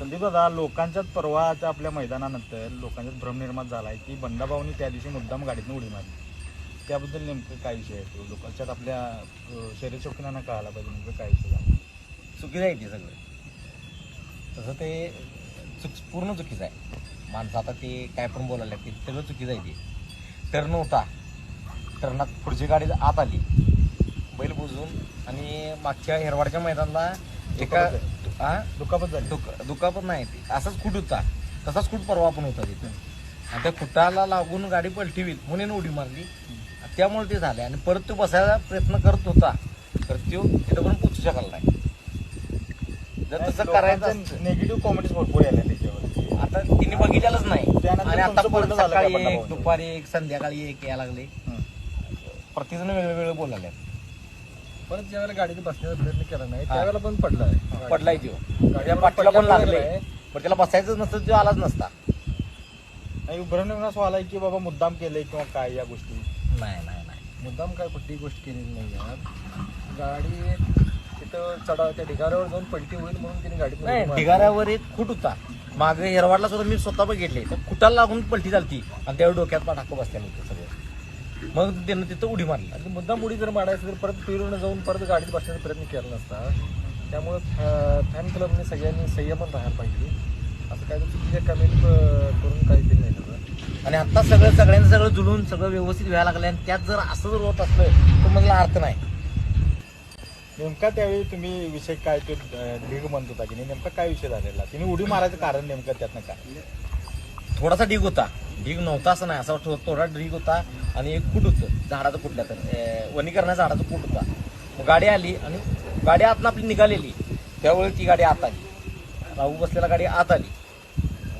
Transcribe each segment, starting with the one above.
संदीप दादा लोकांच्याच परवाच्या आपल्या मैदानानंतर लोकांच्यात भ्रम निर्माण झाला आहे की बंडाभाऊनी त्या दिवशी मुद्दाम गाडीतनं उडी मारली. त्याबद्दल नेमकं काय विषय आहे तो? लोकांच्यात आपल्या अं, शरीर चौकीनांना कळायला पाहिजे नेमकं काय विषय झाला. चुकीचं आहे ते सगळं. तसं ते चुक पूर्ण चुकीचं आहे. माणसं आता ते काय पण बोलायला ते सगळं चुकीचं आहे ते. टर्न होता टर्नात पुढची गाडी आत आली. बैल बुजून आणि मागच्या हेरवाडच्या मैदानाला एका हा? दुखापत झाली. दुख दुखापत नाही ते. असाच खूट होता. तसाच खूट परवा पण होता तिथं. आणि त्या खुटाला लागून गाडी पलटी होईल म्हणून उडी मारली. त्यामुळे ते झाले. आणि परत तो बसायचा प्रयत्न करत होता. तर तो तिथं पण पोचू शकला नाही. जर तसं करायचं असतं- नेगेटिव्ह कॉमेंट्स भरपूर आल्या त्याच्यावर आता तिने बघितलेलंच नाही. त्यानंतर आणि आता तुमचं परत बोलणं झालं का सकाळी एक? दुपारी एक संध्याकाळी एक यायला लागले. प्रत्येकजण वेगवेगळं बोलायला परत ज्यावेळेला गाडीत बसण्याचा प्रयत्न केला नाही त्यावेळेला पण पडलाय. पडलाय तो त्या पाठीला पण लागले. पण त्याला बसायचंच नसतं तो आलाच नसता. नाही भ्रम निर्माण असं आलाय की बाबा मुद्दाम केलंय किंवा काय या गोष्टी. नाही नाही नाही. मुद्दाम काय कुठली गोष्ट केलेली नाही यार. गाडी तिथं चढा त्या ढिगाऱ्यावर जाऊन पलटी होईल म्हणून तिने गाडी नाही ढिगाऱ्यावर एक खूट होता. मागे हेरवाडला सुद्धा मी स्वतः बघितले. तर खुटाला लागून पलटी झालती. आणि त्यावेळी डोक्यात पटाकं बसल्या होते सगळं. मग त्यानं तिथं उडी मारली. आणि मुद्दाम उडी जर मारायचं तर परत फिरून जाऊन परत गाडीत बसण्याचा प्रयत्न केला नसता त्यामुळे फॅन क्लबने सगळ्यांनी संयमन राहायला पाहिजे. असं काय चुकीच्या कमेंट करून काही दिलं नाही त्याचं आणि आत्ता सगळं सगळ्यांचं सगळं जुळून सगळं व्यवस्थित व्हायला लागलं आणि त्यात जर असं जर होत असलं तर मला अर्थ नाही. नेमका त्यावेळी तुम्ही विषय काय ते लीग म्हणत होता की नाही? नेमका काय विषय झालेला? तिने उडी मारायचं कारण नेमकं त्यातनं काय? थोडासा ढीग होता. ढीग नव्हता असं नाही. असा थोडा ढीग होता आणि एक फूट होतं झाडाचं कुठल्या तर. अं, वनीकरणाच्या झाडाचं फूट होता. मग गाडी आली आणि गाडी आतनं आपली निघालेली. त्यावेळी ती गाडी आत आली. राहू बसलेला गाडी आत आली.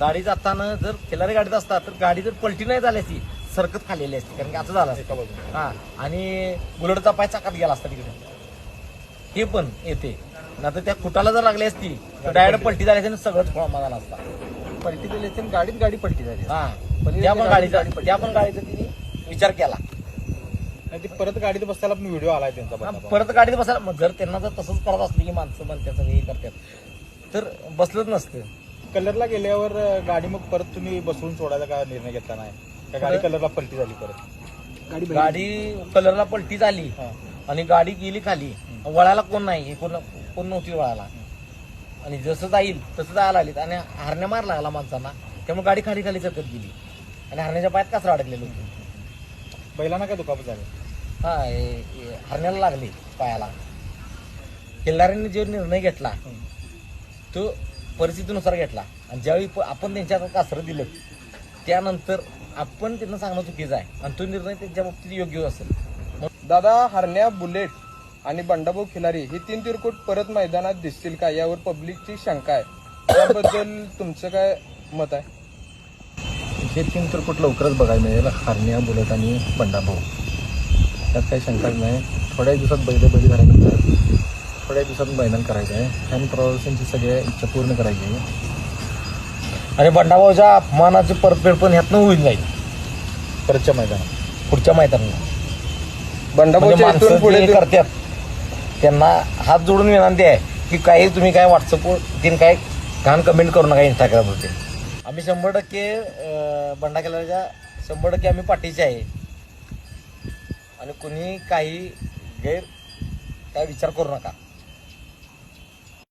गाडी जाताना जर खिलारी गाडीत असता तर गाडी जर पलटी नाही झाली असती सरकत खाल्लेली असती. कारण की असं झालं असतं. हा. आणि बुलेटचा पाय चाकात गेला असता तिकडे. हे पण येते. नाहीतर त्या खुटाला जर लागली असती तर डायरेक्ट पलटी झाली असती आणि सगळंच खोळंबा झाला असता. पलटी दिली असती आणि गाडीत गाडी पलटी झाली हा. पण त्या पण गाडी- गाडीचा गाडी त्या पण गाडीचा तिने विचार केला. नाही ते परत गाडीत बसताना पण व्हिडिओ आलाय त्यांचा हा. परत गाडीत बसायला मग जर त्यांना जर तसंच करत असलं की माणसं म्हणतात सगळे हे करतात. तर बसलंच नसतं. कलरला गेल्यावर अं, गाडी मग परत तुम्ही बसवून सोडायचा का निर्णय घेतला नाही? का गाडी कलरला पलटी झाली परत? गाडी कलरला पलटी झाली हा. आणि गाडी गेली खाली. वळायला कोण नाही कोण कोण नव्हती वळायला. आणि जसं जाईल तसं जायला लागलीत. आणि हरण्या मार लागला माणसांना. त्यामुळे गाडी खाली खाली सरकत गेली. आणि हरण्याच्या पायात कचरा अडकलेलं होतं. बैलांना काय दुखापत झाली? हा हे- हे हरण्याला लागली पायाला. किल्लाऱ्यांनी जो निर्णय घेतला तो परिस्थितीनुसार घेतला. आणि ज्यावेळी प- आपण त्यांच्या हातात कासरं दिलं त्यानंतर आपण त्यांना सांगणं चुकीचं आहे. आणि तो निर्णय त्यांच्या बाबतीत योग्य असेल. दादा हरण्या बुलेट आणि बंडाभाऊ खिलारी हे तीन तिरकोट परत मैदानात दिसतील का यावर पब्लिकची शंका आहे. त्याबद्दल तुमचं काय मत आहे? हे तीन तर कुठं लवकरच बघायला मिळेल. हारण्या बुलेट आणि बंडाभाऊ. त्यात काही शंकाच नाही. थोड्या दिवसात बैल बैल झाल्यानंतर थोड्या दिवसात मैदान करायचं आहे. फॅन प्रवासांची सगळ्या इच्छा पूर्ण करायची आहे. आणि बंडाभाऊच्या अपमानाची परतफेड पण ह्यातनं होईल जाईल परतच्या मैदानात. पुढच्या मैदानाला म्हणजे बंडाभाऊच्या माणसं इथून पुढे जे करतात. त्यांना हात जोडून विनंती आहे की काही तुम्ही काय व्हॉट्सअपवर तीन काय घाण कमेंट करू नका इंस्टाग्रामवरती आम्ही शंभर टक्के बंडा केल्याच्या शंभर टक्के आम्ही पाठीचे आहे. आणि कुणी काही गैर काय विचार करू नका.